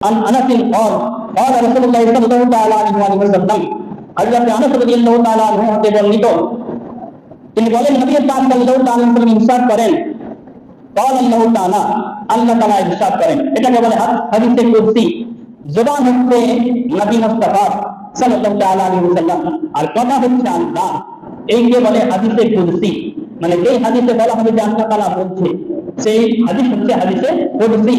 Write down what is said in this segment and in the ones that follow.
عن انس قال قال رسول الله صلى الله تعالى عليه وسلم হযরত আনাস রাদিয়াল্লাহু তাআলা আনহু হতে বর্ণিত তিনি বলেন নবী পাক সাল্লাল্লাহু তাআলা আলাইহি ওয়াসাল্লাম ইরশাদ করেন قال الله تعالى আল্লাহ তাআলা ইরশাদ করেন এটাকে বলে হাদিসে কুদসি জবান হচ্ছে নবী মুস্তাফা সাল্লাল্লাহু তাআলা আলাইহি ওয়াসাল্লাম আর কথা হচ্ছে আল্লাহ এইকে বলে হাদিসে কুদসি মানে যেই হাদিসে বলা হবে যে আল্লাহ তাআলা বলছে সেই হাদিস হচ্ছে হাদিসে কুদসি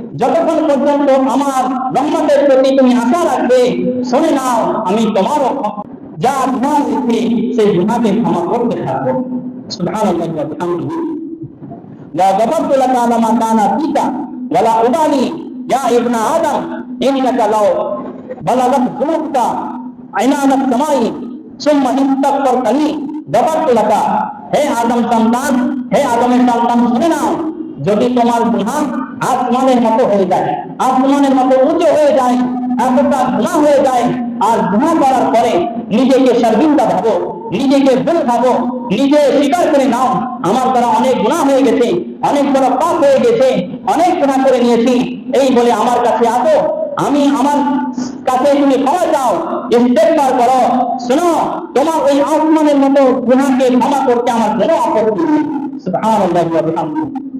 যতক্ষণ পর্যন্ত আমার রহমতের প্রতি তুমি আশা রাখবে শুনে নাও আমি তোমারও যা গুনাহ হয়েছে সেই গুনাহকে ক্ষমা করতে থাকবো সুবহানাল্লাহি ওয়া বিহামদিহি لا غفرت لك على ما كان فيك ولا أبالي يا ابن آدم إنك لو بلغت ذنوبك عنان السماء ثم استغفرتني غفرت لك হে আদম সন্তান হে আদমের সন্তান শুনে নাও যদি তোমার গুনাহ আসমানের মতো হয়ে যায়, আসমানের মতো উঁচু হয়ে যায়, এতটা গুনাহ হয়ে যায়, আর গুনাহ করার পরে নিজেকে শর্মিন্দা ভাবো, নিজেকে ভুল ভাবো, নিজে স্বীকার করে নাও, আমার দ্বারা অনেক গুণা হয়ে গেছে, অনেক বড় পাপ হয়ে গেছে, অনেক গুনাহ করে নিয়েছি, এই বলে আমার কাছে আসো, আমি আমার কাছে তুমি ক্ষমা চাও, ইস্তেগফার করো, শোনো, তোমার ওই আসমানের মতো গুনাহকে ক্ষমা করতে আমার কোনো আপত্তি সুবহানাল্লাহি ওয়া বিহামদিহি।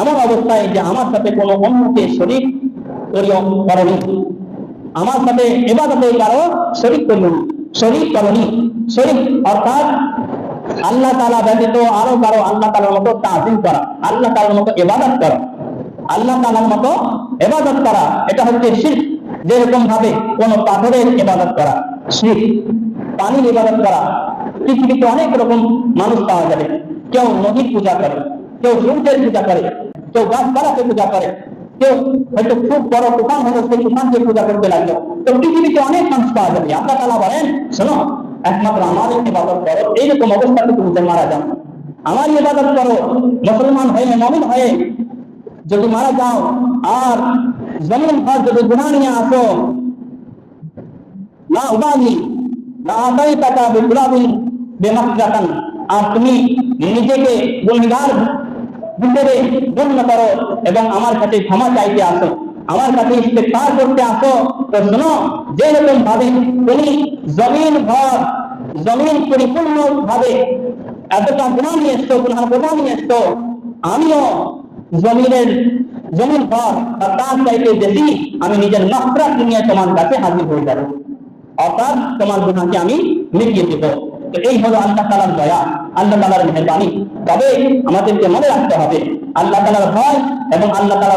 এমন অবস্থায় যে আমার সাথে কোনো অন্যকে শরীক করিও করনি আমার সাথে এবাদতে কারও শরীক করল শরীক করনি শরীক অর্থাৎ আল্লাহ তালা ব্যতীত আরও কারও আল্লাহ তালার মতো তাজিম করা, আল্লাহ তালার মতো এবাদত করা, আল্লাহ তালার মতো এবাদত করা, এটা হচ্ছে শিখ যেরকম ভাবে কোন পাথরের ইবাদত করা শিখ পানির ইবাদত করা। পৃথিবীতে অনেক রকম মানুষ পাওয়া যাবে। কেউ নদীর পূজা করে কেউ সূর্যের পূজা করে কেউ গাছপালাকে পূজা করে কেউ হয়তো খুব বড় তুফান হলো সেই তুফানকে পূজা করতে লাগলো তো পৃথিবীতে অনেক মানুষ পাওয়া যাবে আল্লাহ তালা বলেন শোনো একমাত্র আমার ইবাদত করো এইরকম অবস্থাতে তুমি যে মারা যাও আমার ইবাদত করো মুসলমান হয়ে মমিন হয়ে যদি মারা যাও আর জমিন ঘর যদি গুণা নিয়ে আসো না উবালি না আদাই টাকা বিপ্লবী বেমাত্রাকান আর তুমি নিজেকে গুণগার ভিতরে গণ্য করো এবং আমার কাছে ক্ষমা চাইতে আসো। আমার কাছে ইস্তেফার করতে আসো। তো শোনো যেরকম ভাবে তুমি জমিন ঘর, জমিন পরিপূর্ণ ভাবে এতটা গুণা নিয়ে এসছো গুণার বোঝা নিয়ে এসছো আমিও জমিনের, জমিন ঘর আর তার চাইতে বেশি আমি নিজের নফরাত নিয়ে তোমার কাছে হাজির হয়ে যাব। অর্থাৎ তোমার গুণাকে আমি মিটিয়ে দেবো। তো এই হলো আল্লাহ তালার দয়া, আল্লাহ তালার মেহরবানি। তবে আমাদেরকে মনে রাখতে হবে, আল্লাহ তালার ভয় এবং আল্লাহ তালা